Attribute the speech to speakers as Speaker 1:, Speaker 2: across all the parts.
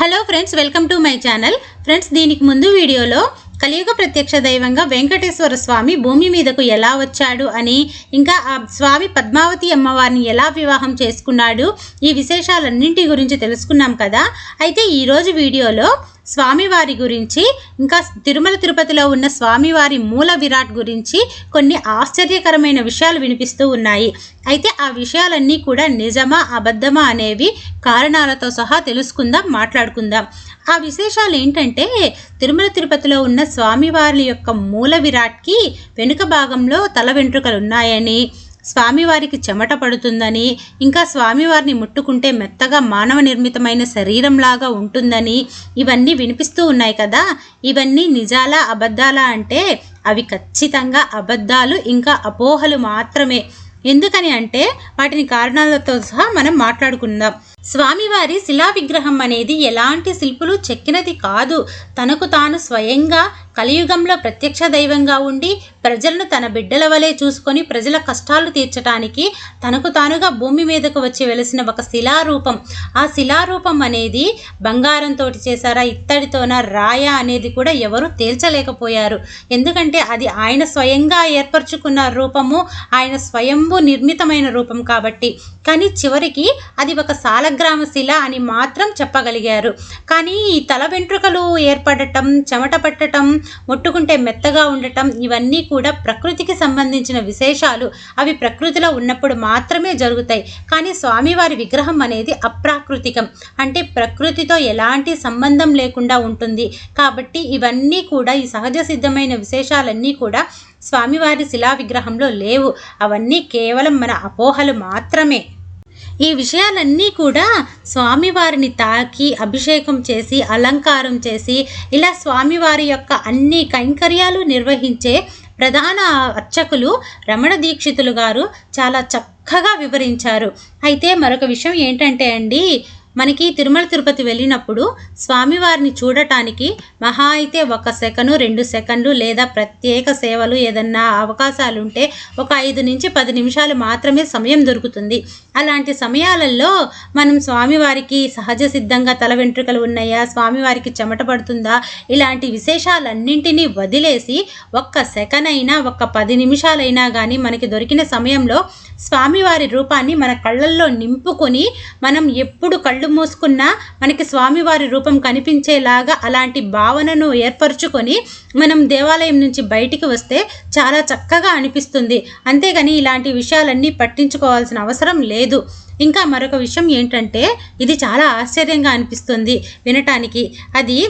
Speaker 1: Hello friends welcome to my channel. Friends దీనికి ముందు వీడియోలో కలియుగ ప్రత్యక్ష దైవంగా వెంకటేశ్వర స్వామి భూమి మీదకు ఎలా వచ్చాడు అని ఇంకా ఆ స్వామి పద్మావతి అమ్మవారిని ఎలా వివాహం చేసుకున్నాడు ఈ విశేషాలన్నింటి గురించి తెలుసుకున్నాం కదా. అయితే ఈరోజు వీడియోలో స్వామివారి గురించి ఇంకా తిరుమల తిరుపతిలో ఉన్న స్వామివారి మూల విరాట్ గురించి కొన్ని ఆశ్చర్యకరమైన విషయాలు వినిపిస్తూ ఉన్నాయి. అయితే ఆ విషయాలన్నీ కూడా నిజమా అబద్ధమా అనేవి కారణాలతో సహా తెలుసుకుందాం మాట్లాడుకుందాం. ఆ విశేషాలు ఏంటంటే తిరుమల తిరుపతిలో ఉన్న స్వామివారి యొక్క మూల విరాట్కి వెనుక భాగంలో తల వెంట్రుకలు ఉన్నాయని స్వామివారికి చెమట పడుతుందని ఇంకా స్వామివారిని ముట్టుకుంటే మెత్తగా మానవ నిర్మితమైన శరీరంలాగా ఉంటుందని ఇవన్నీ వినిపిస్తూ ఉన్నాయి కదా. ఇవన్నీ నిజాలా అబద్ధాలా అంటే అవి ఖచ్చితంగా అబద్ధాలు ఇంకా అపోహలు మాత్రమే. ఎందుకని అంటే వాటిని కారణాలతో సహా మనం మాట్లాడుకుందాం. స్వామివారి శిలా విగ్రహం అనేది ఎలాంటి శిల్పులు చెక్కినది కాదు. తనకు తాను స్వయంగా కలియుగంలో ప్రత్యక్ష దైవంగా ఉండి ప్రజలను తన బిడ్డల వలె చూసుకొని ప్రజల కష్టాలు తీర్చడానికి తనకు తానుగా భూమి మీదకు వచ్చి వెలిసిన ఒక శిలారూపం. ఆ శిలారూపం అనేది బంగారంతో చేశారా ఇత్తడితోన రాయ అనేది కూడా ఎవరు తేల్చలేకపోయారు. ఎందుకంటే అది ఆయన స్వయంగా ఏర్పరచుకున్న రూపము ఆయన స్వయంభు నిర్మితమైన రూపం కాబట్టి. కానీ చివరికి అది ఒక సాలగ్రామ శిల అని మాత్రం చెప్పగలిగారు. కానీ ఈ తల వెంట్రుకలు ఏర్పడటం చెమట పట్టటం ముట్టుకుంటే మెత్తగా ఉండటం ఇవన్నీ కూడా ప్రకృతికి సంబంధించిన విశేషాలు. అవి ప్రకృతిలో ఉన్నప్పుడు మాత్రమే జరుగుతాయి. కానీ స్వామివారి విగ్రహం అనేది అప్రాకృతికం. అంటే ప్రకృతితో ఎలాంటి సంబంధం లేకుండా ఉంటుంది. కాబట్టి ఇవన్నీ కూడా ఈ సహజ సిద్ధమైన విశేషాలన్నీ కూడా స్వామివారి శిలా విగ్రహంలో లేవు. అవన్నీ కేవలం మన అపోహలు మాత్రమే. ఈ విషయాలన్నీ కూడా స్వామివారిని తాకి అభిషేకం చేసి అలంకారం చేసి ఇలా స్వామివారి యొక్క అన్ని కైంకర్యాలు నిర్వహించే ప్రధాన అర్చకులు రమణ దీక్షితులు గారు చాలా చక్కగా వివరించారు. అయితే మరొక విషయం ఏంటంటే అండి మనకి తిరుమల తిరుపతి వెళ్ళినప్పుడు స్వామివారిని చూడటానికి మహా అయితే ఒక సెకను రెండు సెకండ్లు లేదా ప్రత్యేక సేవలు ఏదన్నా అవకాశాలు ఉంటే ఒక ఐదు నుంచి పది నిమిషాలు మాత్రమే సమయం దొరుకుతుంది. అలాంటి సమయాలలో మనం స్వామివారికి సహజ సిద్ధంగా తల వెంట్రుకలు ఉన్నాయా స్వామివారికి చెమట పడుతుందా ఇలాంటి విశేషాలన్నింటినీ వదిలేసి ఒక్క సెకండ్ అయినా ఒక్క పది నిమిషాలైనా కానీ మనకి దొరికిన సమయంలో స్వామివారి రూపాన్ని మన కళ్ళల్లో నింపుకొని మనం ఎప్పుడు కళ్ళు మూసుకున్నా మనకి స్వామివారి రూపం కనిపించేలాగా అలాంటి భావనను ఏర్పరచుకొని మనం దేవాలయం నుంచి బయటికి వస్తే చాలా చక్కగా అనిపిస్తుంది. అంతేగాని ఇలాంటి విషయాలన్నీ పట్టించుకోవాల్సిన అవసరం లేదు. ఇంకా మరొక విషయం ఏంటంటే ఇది చాలా ఆశ్చర్యంగా అనిపిస్తుంది వినటానికి. అది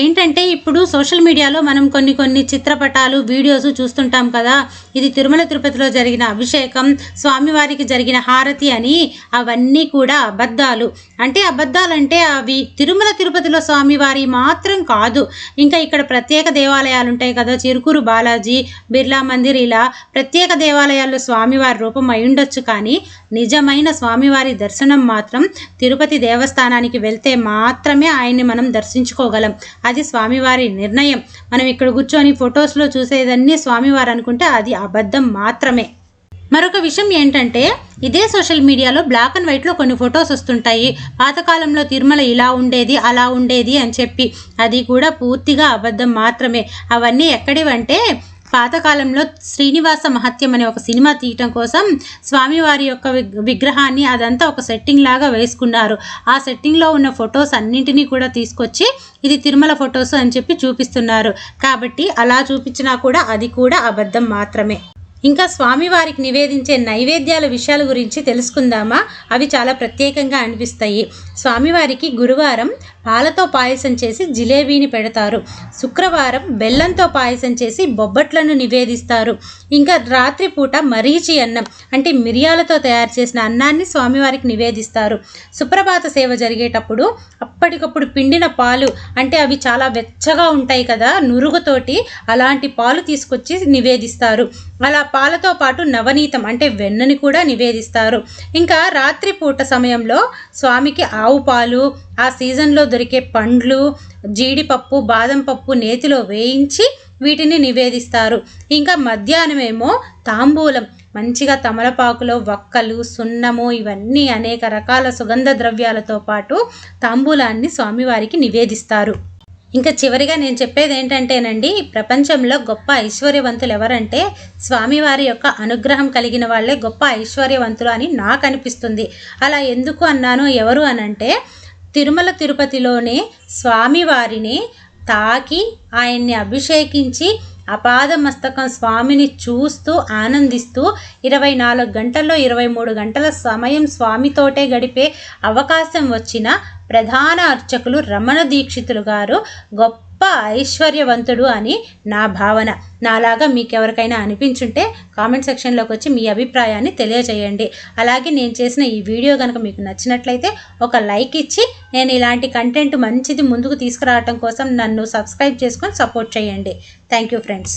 Speaker 1: ఏంటంటే ఇప్పుడు సోషల్ మీడియాలో మనం కొన్ని కొన్ని చిత్రపటాలు వీడియోస్ చూస్తుంటాం కదా. ఇది తిరుమల తిరుపతిలో జరిగిన అభిషేకం స్వామివారికి జరిగిన హారతి అని అవన్నీ కూడా అబద్ధాలు. అంటే అబద్ధాలంటే అవి తిరుమల తిరుపతిలో స్వామివారి మాత్రం కాదు. ఇంకా ఇక్కడ ప్రత్యేక దేవాలయాలు ఉంటాయి కదా. చిరుకూరు బాలాజీ బిర్లా మందిర్ ఇలా ప్రత్యేక దేవాలయాల్లో స్వామివారి రూపం అయి ఉండొచ్చు. కానీ నిజమైన స్వామివారి దర్శనం మాత్రం తిరుపతి దేవస్థానానికి వెళ్తే మాత్రమే ఆయన్ని మనం దర్శించుకోగలం. అది స్వామివారి నిర్ణయం. మనం ఇక్కడ కూర్చొని ఫొటోస్లో చూసేదన్నీ స్వామివారు అనుకుంటే అది అబద్ధం మాత్రమే. మరొక విషయం ఏంటంటే ఇదే సోషల్ మీడియాలో బ్లాక్ అండ్ వైట్లో కొన్ని ఫొటోస్ వస్తుంటాయి. పాతకాలంలో తిరుమల ఇలా ఉండేది అలా ఉండేది అని చెప్పి. అది కూడా పూర్తిగా అబద్ధం మాత్రమే. అవన్నీ ఎక్కడివంటే పాతకాలంలో శ్రీనివాస మహత్యం అనే ఒక సినిమా తీయటం కోసం స్వామివారి యొక్క విగ్రహాన్ని అదంతా ఒక సెట్టింగ్ లాగా వేసుకున్నారు. ఆ సెట్టింగ్లో ఉన్న ఫొటోస్ అన్నింటినీ కూడా తీసుకొచ్చి ఇది తిరుమల ఫొటోస్ అని చెప్పి చూపిస్తున్నారు. కాబట్టి అలా చూపించినా కూడా అది కూడా అబద్ధం మాత్రమే. ఇంకా స్వామివారికి నివేదించే నైవేద్యాల విషయాల గురించి తెలుసుకుందామా? అవి చాలా ప్రత్యేకంగా అనిపిస్తాయి. స్వామివారికి గురువారం పాలతో పాయసం చేసి జిలేబీని పెడతారు. శుక్రవారం బెల్లంతో పాయసం చేసి బొబ్బట్లను నివేదిస్తారు. ఇంకా రాత్రిపూట మరీచి అన్నం అంటే మిరియాలతో తయారు చేసిన అన్నాన్ని స్వామివారికి నివేదిస్తారు. సుప్రభాత సేవ జరిగేటప్పుడు అప్పటికప్పుడు పిండిన పాలు అంటే అవి చాలా వెచ్చగా ఉంటాయి కదా నురుగుతోటి అలాంటి పాలు తీసుకొచ్చి నివేదిస్తారు. అలా పాలతో పాటు నవనీతం అంటే వెన్నని కూడా నివేదిస్తారు. ఇంకా రాత్రిపూట సమయంలో స్వామికి ఆవు పాలు ఆ సీజన్లో దొరికే పండ్లు జీడిపప్పు బాదం పప్పు నేతిలో వేయించి వీటిని నివేదిస్తారు. ఇంకా మధ్యాహ్నమేమో తాంబూలం మంచిగా తమలపాకులో వక్కలు సున్నము ఇవన్నీ అనేక రకాల సుగంధ ద్రవ్యాలతో పాటు తాంబూలాన్ని స్వామివారికి నివేదిస్తారు. ఇంకా చివరిగా నేను చెప్పేది ఏంటంటేనండి ప్రపంచంలో గొప్ప ఐశ్వర్యవంతులు ఎవరంటే స్వామివారి యొక్క అనుగ్రహం కలిగిన వాళ్ళే గొప్ప ఐశ్వర్యవంతులు అని నాకు అనిపిస్తుంది. అలా ఎందుకు అన్నాను ఎవరు అనంటే తిరుమల తిరుపతిలోనే స్వామివారిని తాకి ఆయన్ని అభిషేకించి అపాద మస్తకం స్వామిని చూస్తూ ఆనందిస్తూ ఇరవై నాలుగు గంటల్లో ఇరవై మూడు గంటల సమయం స్వామితోటే గడిపే అవకాశం వచ్చిన ప్రధాన అర్చకులు రమణ దీక్షితులు గారు గొప్ప ఐశ్వర్యవంతుడు అని నా భావన. నాలాగా మీకెవరికైనా అనిపించుంటే కామెంట్ సెక్షన్లోకి వచ్చి మీ అభిప్రాయాన్ని తెలియజేయండి. అలాగే నేను చేసిన ఈ వీడియో కనుక మీకు నచ్చినట్లయితే ఒక లైక్ ఇచ్చి నేను ఇలాంటి కంటెంట్ మంచిది ముందుకు తీసుకురావటం కోసం నన్ను సబ్స్క్రైబ్ చేసుకొని సపోర్ట్ చేయండి. Thank you friends.